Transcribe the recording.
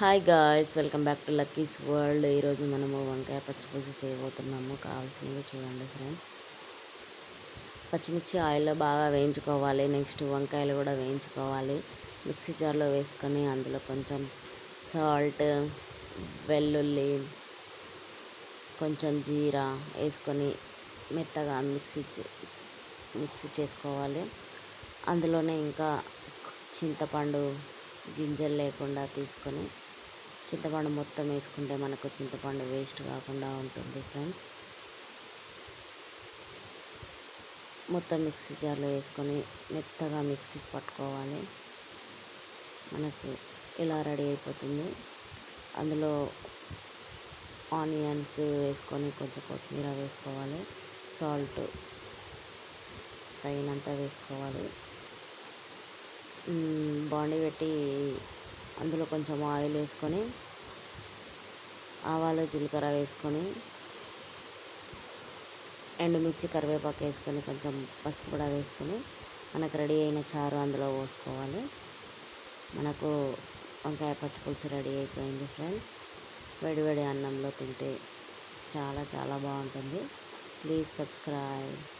Hi guys welcome back to Lucky's world ఈరోజు మనము వంకాయ పచ్చిపులుసు చేయబోతున్నాము. కావాల్సినవి చూడండి ఫ్రెండ్స్ పచ్చిమిర్చి ఆయిల్లో బాగా వేయించుకోవాలి. నెక్స్ట్ వంకాయలు కూడా వేయించుకోవాలి. మిక్సీ జార్లో వేసుకొని అందులో కొంచెం సాల్ట్ వెల్లుల్లి కొంచెం జీరా వేసుకొని మెత్తగా మిక్సీ చే- మిక్సీ చేసుకోవాలి. అందులోనే ఇంకా చింతపండు గింజలు లేకుండా తీసుకొని చింతపండు మొత్తం వేసుకుంటే మనకు చింతపండు వేస్ట్ కాకుండా ఉంటుంది ఫ్రెండ్స్. మొత్తం మిక్సీ జార్లో వేసుకొని మెత్తగా మిక్సీ పట్టుకోవాలి. మనకు ఇలా రెడీ అయిపోతుంది? అందులో ఆనియన్స్ వేసుకొని కొంచెం కొత్తిమీర వేసుకోవాలి. సాల్ట్ తగినంత వేసుకోవాలి. బాండీ బాండి పెట్టి అందులో కొంచెం ఆయిల్ వేసుకొని ఆవాలు జీలకర్ర వేసుకొని ఎండుమిర్చి కరివేపాకు వేసుకొని కొంచెం పసుపు కూడా వేసుకొని మనకు రెడీ అయిన చారు అందులో పోసుకోవాలి. మనకు వంకాయ పచ్చిపులుసు రెడీ అయిపోయింది ఫ్రెండ్స్. వేడి వేడి అన్నంలో తింటే చాలా చాలా బాగుంటుంది. Please subscribe.